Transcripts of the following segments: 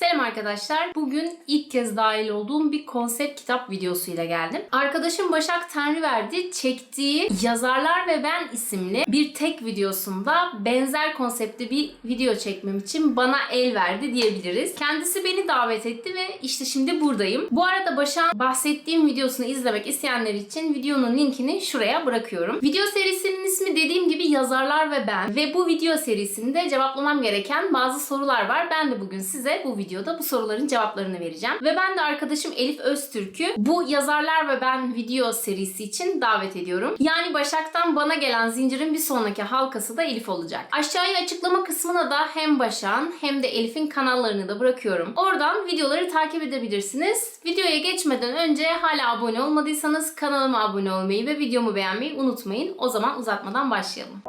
Selam arkadaşlar. Bugün ilk kez dahil olduğum bir konsept kitap videosuyla geldim. Arkadaşım Başak Tanrıverdi çektiği Yazarlar ve Ben isimli bir tek videosunda benzer konseptli bir video çekmem için bana el verdi diyebiliriz. Kendisi beni davet etti ve işte şimdi buradayım. Bu arada Başak'ın bahsettiğim videosunu izlemek isteyenler için videonun linkini şuraya bırakıyorum. Video serisinin ismi dediğim gibi Yazarlar ve Ben ve bu video serisinde cevaplamam gereken bazı sorular var. Ben de bugün size bu videoda bu soruların cevaplarını vereceğim. Ve ben de arkadaşım Elif Öztürk'ü bu Yazarlar ve Ben video serisi için davet ediyorum. Yani Başak'tan bana gelen zincirin bir sonraki halkası da Elif olacak. Aşağıya açıklama kısmına da hem Başak'ın hem de Elif'in kanallarını da bırakıyorum. Oradan videoları takip edebilirsiniz. Videoya geçmeden önce hala abone olmadıysanız kanalıma abone olmayı ve videomu beğenmeyi unutmayın. O zaman uzatmadan başlayalım.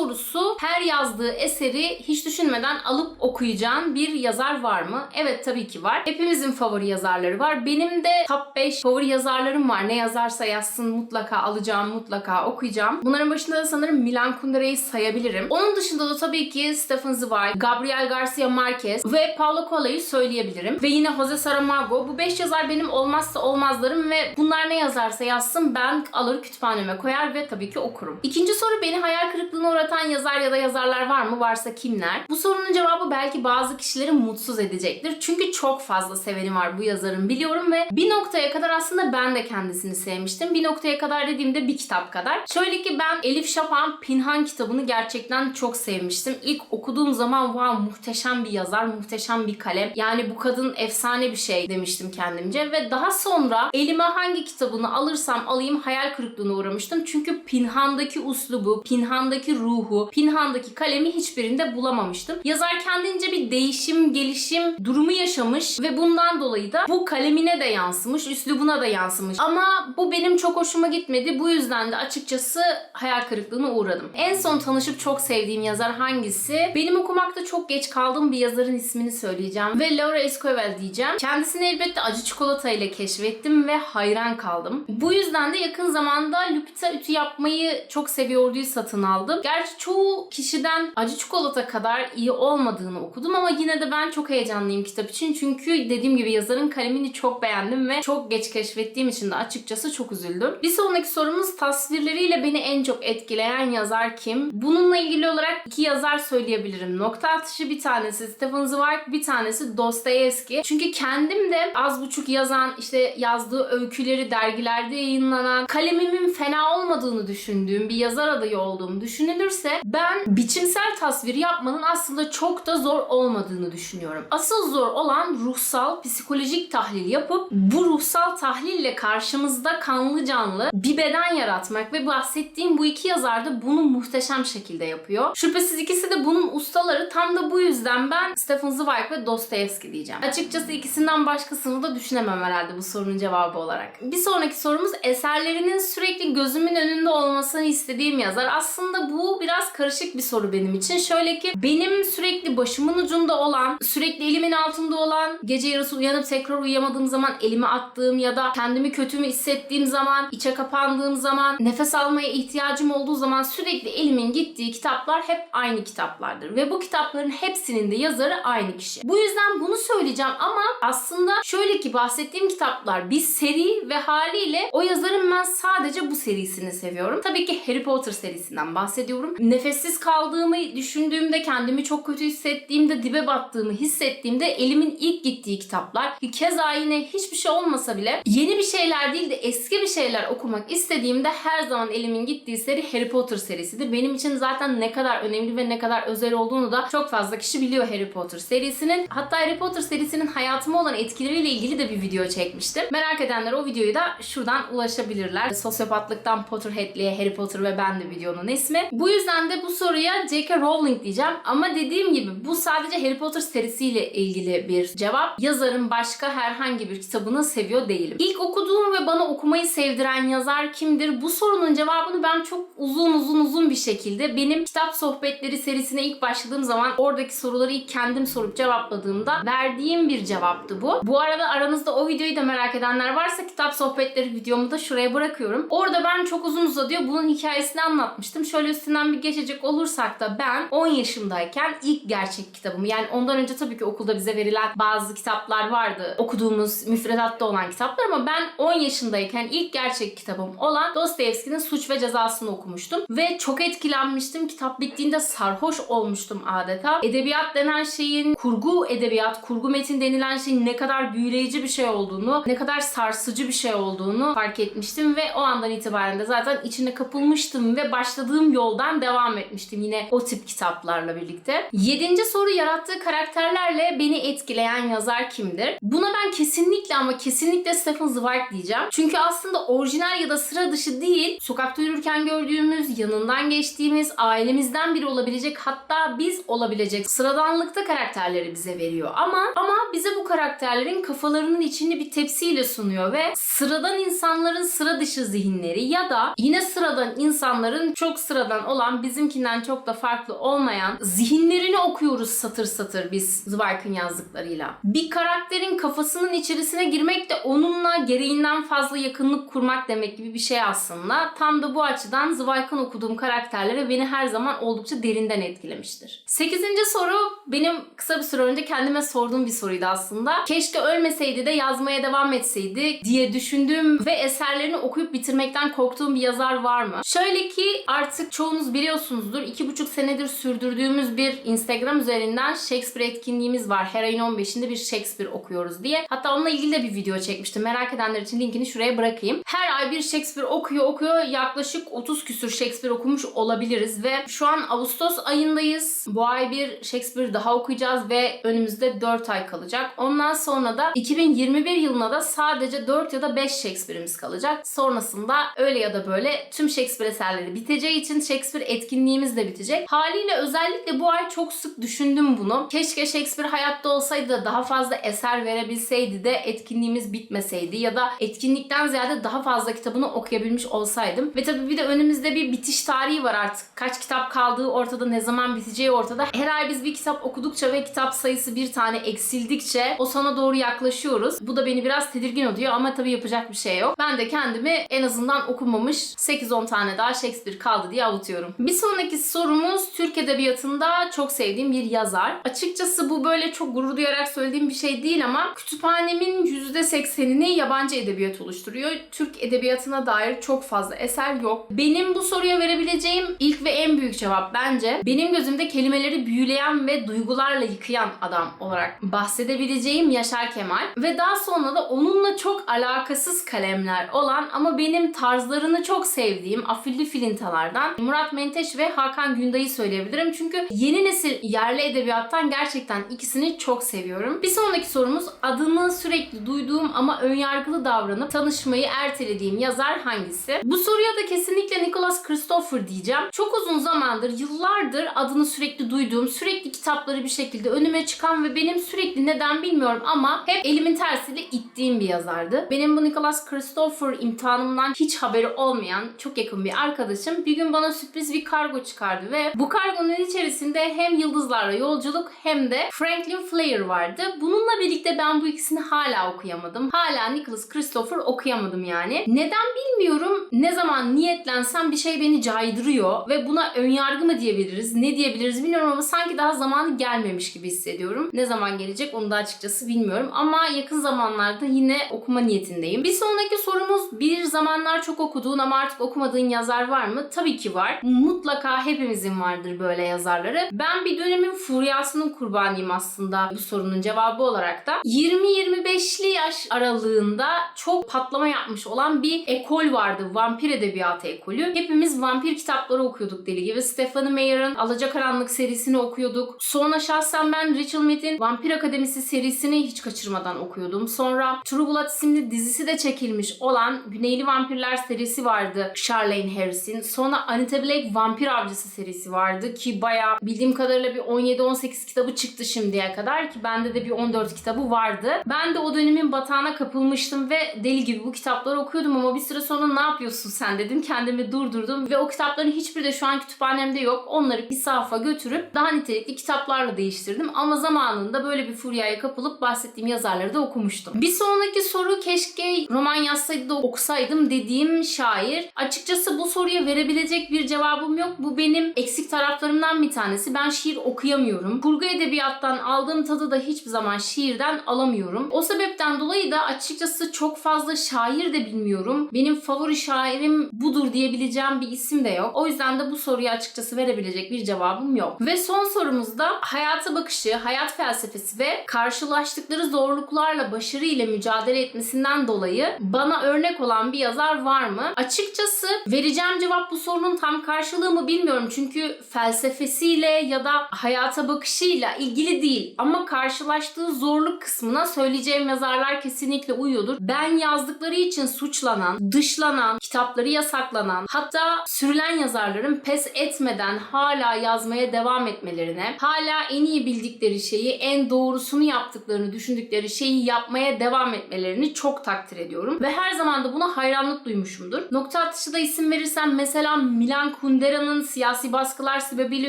Sorusu her yazdığı eseri hiç düşünmeden alıp okuyacağın bir yazar var mı? Evet tabii ki var. Hepimizin favori yazarları var. Benim de top 5 favori yazarlarım var. Ne yazarsa yazsın mutlaka alacağım, mutlaka okuyacağım. Bunların başında da sanırım Milan Kundera'yı sayabilirim. Onun dışında da tabii ki Stephen Zweig, Gabriel Garcia Marquez ve Paulo Coelho'yu söyleyebilirim. Ve yine Jose Saramago. Bu 5 yazar benim olmazsa olmazlarım ve bunlar ne yazarsa yazsın ben alır kütüphaneme koyar ve tabii ki okurum. İkinci soru beni hayal kırıklığına uğratan yazar ya da yazarlar var mı? Varsa kimler? Bu sorunun cevabı belki bazı kişileri mutsuz edecektir. Çünkü çok fazla seveni var bu yazarın biliyorum ve bir noktaya kadar aslında ben de kendisini sevmiştim. Bir noktaya kadar dediğimde bir kitap kadar. Şöyle ki ben Elif Şafak'ın Pinhan kitabını gerçekten çok sevmiştim. İlk okuduğum zaman wow muhteşem bir yazar, muhteşem bir kalem. Yani bu kadın efsane bir şey demiştim kendimce ve daha sonra elime hangi kitabını alırsam alayım hayal kırıklığına uğramıştım. Çünkü Pinhan'daki uslubu, Pinhan'daki ruhu, Pinhan'daki kalemi hiçbirinde bulamamıştım. Yazar kendince bir değişim, gelişim durumu yaşamış ve bundan dolayı da bu kalemine de yansımış, üslubuna da yansımış. Ama bu benim çok hoşuma gitmedi. Bu yüzden de açıkçası hayal kırıklığına uğradım. En son tanışıp çok sevdiğim yazar hangisi? Benim okumakta çok geç kaldığım bir yazarın ismini söyleyeceğim ve Laura Esquivel diyeceğim. Kendisini elbette acı çikolata ile keşfettim ve hayran kaldım. Bu yüzden de yakın zamanda Lupita ütü yapmayı çok seviyorduyu satın aldım. Gerçi çoğu kişiden acı çikolata kadar iyi olmadığını okudum ama yine de ben çok heyecanlıyım kitap için. Çünkü dediğim gibi yazarın kalemini çok beğendim ve çok geç keşfettiğim için de açıkçası çok üzüldüm. Bir sonraki sorumuz tasvirleriyle beni en çok etkileyen yazar kim? Bununla ilgili olarak iki yazar söyleyebilirim. Nokta atışı bir tanesi Stephen Zweig, bir tanesi Dostoyevski. Çünkü kendim de az buçuk yazan, işte yazdığı öyküleri dergilerde yayınlanan, kalemimin fena olmadığını düşündüğüm bir yazar adayı olduğum düşünülürse ben biçimsel tasvir yapmanın aslında çok da zor olmadığını düşünüyorum. Asıl zor olan ruhsal, psikolojik tahlil yapıp bu ruhsal tahlille karşımızda kanlı canlı bir beden yaratmak ve bahsettiğim bu iki yazar da bunu muhteşem şekilde yapıyor. Şüphesiz ikisi de bunun ustaları. Tam da bu yüzden ben Stephen Zweig ve Dostoyevski diyeceğim. Açıkçası ikisinden başkasını da düşünemem herhalde bu sorunun cevabı olarak. Bir sonraki sorumuz eserlerinin sürekli gözümün önünde olmasını istediğim yazar. Aslında bu biraz karışık bir soru benim için. Şöyle ki benim sürekli başımın ucunda olan, sürekli elimin altında olan, gece yarısı uyanıp tekrar uyuyamadığım zaman elimi attığım ya da kendimi kötü mü hissettiğim zaman, içe kapandığım zaman, nefes almaya ihtiyacım olduğu zaman sürekli elimin gittiği kitaplar hep aynı kitaplardır. Ve bu kitapların hepsinin de yazarı aynı kişi. Bu yüzden bunu söyleyeceğim ama aslında şöyle ki bahsettiğim kitaplar bir seri ve haliyle o yazarın ben sadece bu serisini seviyorum. Tabii ki Harry Potter serisinden bahsediyorum. Nefessiz kaldığımı düşündüğümde, kendimi çok kötü hissettiğimde, dibe battığımı hissettiğimde elimin ilk gittiği kitaplar. Ki keza yine hiçbir şey olmasa bile yeni bir şeyler değil de eski bir şeyler okumak istediğimde her zaman elimin gittiği seri Harry Potter serisidir. Benim için zaten ne kadar önemli ve ne kadar özel olduğunu da çok fazla kişi biliyor Harry Potter serisinin. Hatta Harry Potter serisinin hayatıma olan etkileriyle ilgili de bir video çekmiştim. Merak edenler o videoyu da şuradan ulaşabilirler. Sosyopatlıktan Potterhead'liğe Harry Potter ve ben de video oluyor onun ismi. Bu yüzden de bu soruya J.K. Rowling diyeceğim. Ama dediğim gibi bu sadece Harry Potter serisiyle ilgili bir cevap. Yazarın başka herhangi bir kitabını seviyor değilim. İlk okuduğum ve bana okumayı sevdiren yazar kimdir? Bu sorunun cevabını ben çok uzun uzun uzun bir şekilde benim kitap sohbetleri serisine ilk başladığım zaman oradaki soruları ilk kendim sorup cevapladığımda verdiğim bir cevaptı bu. Bu arada aranızda o videoyu da merak edenler varsa kitap sohbetleri videomu da şuraya bırakıyorum. Orada ben çok uzun uzadıyor bunun hikayesini anlatmıştım. Şöyle üstünden bir geçecek olursak da ben 10 yaşındayken ilk gerçek kitabımı yani ondan önce tabii ki okulda bize verilen bazı kitaplar vardı. Okuduğumuz müfredatta olan kitaplar ama ben 10 yaşındayken ilk gerçek kitabım olan Dostoyevski'nin Suç ve Cezası'nı okumuştum. Ve çok etkilenmiştim. Kitap bittiğinde sarhoş olmuştum adeta. Edebiyat denen şeyin kurgu edebiyat, kurgu metin denilen şeyin ne kadar büyüleyici bir şey olduğunu, ne kadar sarsıcı bir şey olduğunu fark etmiştim ve o andan itibaren de zaten içine kapılmıştım ve başladığım yoldan devam etmiştim yine o tip kitaplarla birlikte. Yedinci soru yarattığı karakterlerle beni etkileyen yazar kimdir? Buna ben kesinlikle ama kesinlikle Stephen Zweig diyeceğim. Çünkü aslında orijinal ya da sıra dışı değil, sokakta yürürken gördüğümüz, yanından geçtiğimiz, ailemizden biri olabilecek hatta biz olabilecek sıradanlıkta karakterleri bize veriyor. Ama ama bize bu karakterlerin kafalarının içini bir tepsiyle sunuyor ve sıradan insanların sıra dışı zihinleri ya da yine sıradan insanların çok sıradan olan bizimkinden çok da farklı olmayan zihinlerini okuyoruz satır satır biz Zweig'ın yazdıklarıyla. Bir karakterin kafasının içerisine girmek de onunla gereğinden fazla yakınlık kurmak demek gibi bir şey aslında. Tam da bu açıdan Zweig'ın okuduğum karakterlere beni her zaman oldukça derinden etkilemiştir. Sekizinci soru benim kısa bir süre önce kendime sorduğum bir soruydu aslında. Keşke ölmeseydi de yazmaya devam etseydi diye düşündüğüm ve eserlerini okuyup bitirmekten korktuğum bir yazar var mı? Şöyle ki artık çoğunuz biliyorsunuzdur. iki buçuk senedir sürdürdüğümüz bir Instagram üzerinden Shakespeare etkinliğimiz var. Her ayın 15'inde bir Shakespeare okuyoruz diye. Hatta onunla ilgili de bir video çekmiştim. Merak edenler için linkini şuraya bırakayım. Her ay bir Shakespeare okuyor okuyor. Yaklaşık 30 küsür Shakespeare okumuş olabiliriz ve şu an Ağustos ayındayız. Bu ay bir Shakespeare daha okuyacağız ve önümüzde 4 ay kalacak. Ondan sonra da 2021 yılına da sadece 4 ya da 5 Shakespeare'imiz kalacak. Sonrasında öyle ya da böyle tüm Shakespeare eserleri biteceği için Shakespeare etkinliğimiz de bitecek. Haliyle özellikle bu ay çok sık düşündüm bunu. Keşke Shakespeare hayatta olsaydı da daha fazla eser verebilseydi de etkinliğimiz bitmeseydi ya da etkinlikten ziyade daha fazla kitabını okuyabilmiş olsaydım. Ve tabii bir de önümüzde bir bitiş tarihi var artık. Kaç kitap kaldığı ortada, ne zaman biteceği ortada. Her ay biz bir kitap okudukça ve kitap sayısı bir tane eksildikçe o sona doğru yaklaşıyoruz. Bu da beni biraz tedirgin ediyor ama tabii yapacak bir şey yok. Ben de kendimi en azından okumamış 8-10 tane daha Shakespeare kaldı diye avutuyorum. Bir sonraki sorumuz Türk Edebiyatı'nda çok sevdiğim bir yazar. Açıkçası bu böyle çok gurur duyarak söylediğim bir şey değil ama kütüphanemin %80'ini yabancı edebiyat oluşturuyor. Türk edebiyatına dair çok fazla eser yok. Benim bu soruya verebileceğim ilk ve en büyük cevap bence benim gözümde kelimeleri büyüleyen ve duygularla yıkayan adam olarak bahsedebileceğim Yaşar Kemal ve daha sonra da onunla çok alakasız kalemler olan ama benim tarzlarını çok sevdiğim afilli filintalardan Murat Menteş ve Hakan Günday'ı söyleyebilirim. Çünkü yeni nesil yerli edebiyattan gerçekten ikisini çok seviyorum. Bir sonraki sorumuz adını sürekli duyduğum ama önyargılı davranıp tanışmayı ertelediğim yazar hangisi? Bu soruya da kesinlikle Nicholas Christopher diyeceğim. Çok uzun zamandır, yıllardır adını sürekli duyduğum, sürekli kitapları bir şekilde önüme çıkan ve benim sürekli neden bilmiyorum ama hep elimin tersiyle ittiğim bir yazardı. Benim bu Nicholas Christopher imtihanımdan hiç haberi olmayan çok yakın bir arkadaşım bir gün bana sürpriz bir kargo çıkardı ve bu kargonun içerisinde hem yıldızlarla yolculuk hem de Franklin Flair vardı. Bununla birlikte ben bu ikisini hala okuyamadım. Hala Nicholas Christopher okuyamadım yani. Neden bilmiyorum. Ne zaman niyetlensem bir şey beni caydırıyor ve buna önyargı mı diyebiliriz, ne diyebiliriz bilmiyorum ama sanki daha zamanı gelmemiş gibi hissediyorum. Ne zaman gelecek onu da açıkçası bilmiyorum ama yakın zamanlarda yine okuma niyetindeyim. Bir sonraki sorumuz bir zamanlar çok okuduğun ama artık okumadığın yazar var mı? Tabii ki var. Mutlaka hepimizin vardır böyle yazarları. Ben bir dönemin furyasının kurbanıyım aslında bu sorunun cevabı olarak da. 20-25'li yaş aralığında çok patlama yapmış olan bir ekol vardı. Vampir edebiyatı ekolü. Hepimiz vampir kitapları okuyorduk deli gibi. Stephanie Meyer'ın Alacakaranlık serisini okuyorduk. Sonra şahsen ben Rachel Mead'in Vampir Akademisi serisini hiç kaçırmadan okuyordum. Sonra True Blood isimli dizisi de çekilmiş olan Güneyli Vampirler serisi vardı. Charlene Harris'in. Sonra Anita Blake Vampir Avcısı serisi vardı ki bayağı bildiğim kadarıyla bir 17-18 kitabı çıktı şimdiye kadar ki bende de bir 14 kitabı vardı. Ben de o dönemin batağına kapılmıştım ve deli gibi bu kitapları okuyordum ama bir süre sonra ne yapıyorsun sen dedim. Kendimi durdurdum ve o kitapların hiçbiri de şu an kütüphanemde yok. Onları bir sahfa götürüp daha nitelikli kitaplarla değiştirdim. Ama zamanında böyle bir furyaya kapılıp bahsettiğim yazarları da okumuştum. Bir sonraki soru keşke roman yazsaydı da okusaydım dediğim şair. Açıkçası bu soruya verebilecek bir cevabım yok. Bu benim eksik taraflarımdan bir tanesi. Ben şiir okuyamıyorum. Kurgu edebiyattan aldığım tadı da hiçbir zaman şiirden alamıyorum. O sebepten dolayı da açıkçası çok fazla şair de bilmiyorum. Benim favori şairim budur diyebileceğim bir isim de yok. O yüzden de bu soruya açıkçası verebilecek bir cevabım yok. Ve son sorumuzda hayata bakışı, hayat felsefesi ve karşılaştıkları zorluklarla başarı ile mücadele etmesinden dolayı bana örnek olan bir yazar var mı? Açıkçası vereceğim cevap bu sorunun tam karşılığı mı bilmiyorum. Çünkü felsefesiyle ya da hayata bakışıyla ilgili değil. Ama karşılaştığı zorluk kısmına söyleyeceğim yazarlar kesinlikle uyuyordur. Ben yazdıkları için suçlanan, dışlanan, kitapları yasaklanan, hatta sürülen yazarların pes etmeden hala yazmaya devam etmelerine, hala en iyi bildikleri şeyi, en doğrusunu yaptıklarını düşündükleri şeyi yapmaya devam etmelerini çok takdir ediyorum. Ve her zaman da buna hayranlık duymuşumdur. Nokta atışı da isim verirsem mesela Milan Kundera'nın siyasi baskılar sebebiyle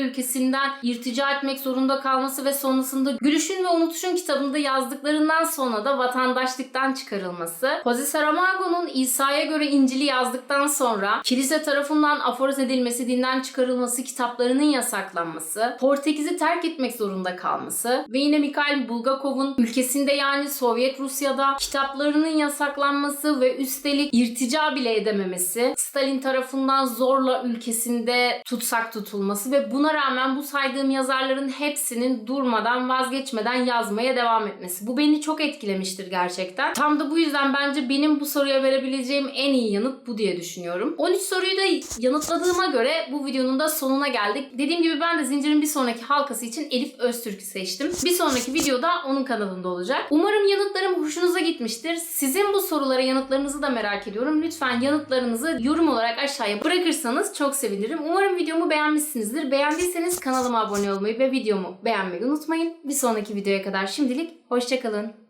ülkesinden irtica etmek zorunda kalması ve sonrasında Gülüşün ve Unutuşun kitabında yazdıklarından sonra da vatandaşlıktan çıkarılması, Jose Saramago'nun İsa'ya göre İncil'i yazdıktan sonra kilise tarafından aforoz edilmesi, dinden çıkarılması, kitaplarının yasaklanması, Portekiz'i terk etmek zorunda kalması ve yine Mikhail Bulgakov'un ülkesinde yani Sovyet Rusya'da kitaplarının yasaklanması ve üstelik irtica bile edememesi, Stalin tarafından zorla ülkesinde tutsak tutulması ve buna rağmen bu saydığım yazarların hepsinin durmadan vazgeçmeden yazmaya devam etmesi. Bu beni çok etkilemiştir gerçekten. Tam da bu yüzden bence benim bu soruya verebileceğim en iyi yanıt bu diye düşünüyorum. 13 soruyu da yanıtladığıma göre bu videonun da sonuna geldik. Dediğim gibi ben de Zincir'in bir sonraki halkası için Elif Öztürk'ü seçtim. Bir sonraki videoda onun kanalında olacak. Umarım yanıtlarım hoşunuza gitmiştir. Sizin bu sorulara yanıtlarınızı da merak ediyorum. Lütfen yanıtlarınızı yorum olarak aşağıya bırakırsanız çok sevinirim. Umarım videomu beğenmişsinizdir. Beğendiyseniz kanalıma abone olmayı ve videomu beğenmeyi unutmayın. Bir sonraki videoya kadar şimdilik hoşçakalın.